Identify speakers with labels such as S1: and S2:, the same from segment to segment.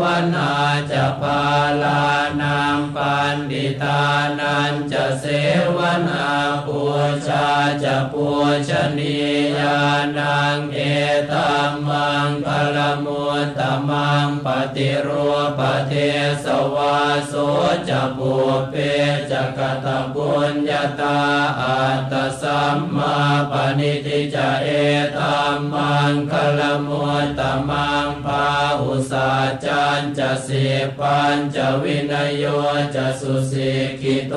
S1: วนาจะพาลา นังปันดิตานันจะเสวนาปูชาจะปูชนียานังเอตัมมังคลมุตตมังปฏิรูปเทสวาโสจะบุเปจะกตบุญญาตาอัตตสัมมาปณิทิจะเอตัมมังคลมุตตมังพาหุสาจันจะสีปัญจะวินโยจะสุสิกิโต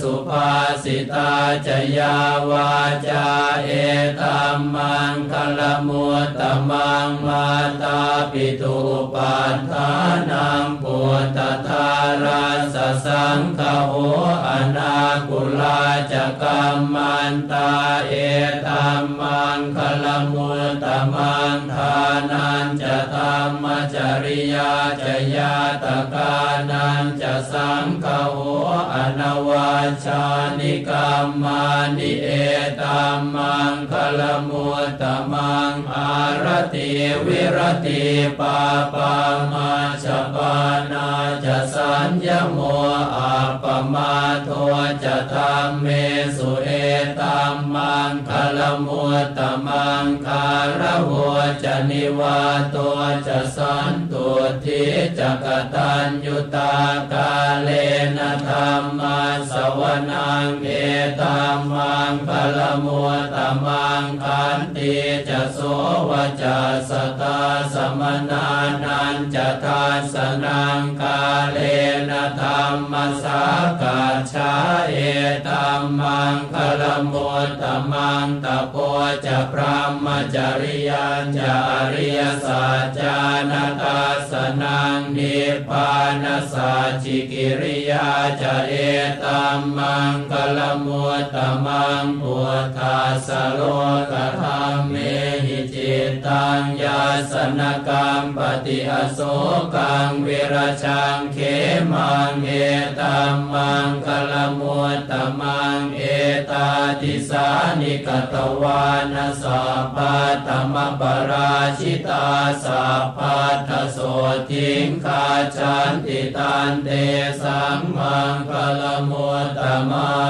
S1: สุภาสิตาจะยาวาจาเอตัมมังคลมุตตมังมาตาปิตุปัฏฐานังปุตตทาราสสังฆโหอนาคุลาจะกัมมันตาเอตัมมังคลมุตตมังทานันจะธรรม ริยาจยาตกานันจะสังฆโหอนวาชานิกรรมานิเอตามังคลมุตตมังอารติวิรติปาปามาชปานาจะสัญญโมอา มาโทจะธรรมเมสุเอตัมมังคลมุตตมังคารโหจะนิวาโตจะสันตุทิจะกตัญยุตากาเลนะธรรมาสวนังเอตัมมังคลมุตตมังคันติจะโสวจะสตาสมนานันจะทานสนังกาเลนะธรรมสากาชาเอตัมมังคลมุตตมังตะโพจะพระมจริยันจะอริยสัจจานาตาสนังนิพพานสัจจิกิริยาจะเอตัมมังคลมุตตมังพุทธาสโลกธรรมเมหิจิ ตตังยาสนกรรมปฏิอโศกังเวรชังเขมังเอตัมมังคลมุตตมังเอตาติสานิกตวานาสัพพะธรรมปราชิตาสัพพัทโสทิงคาชันติตันเตสังมังคลมุตตมัง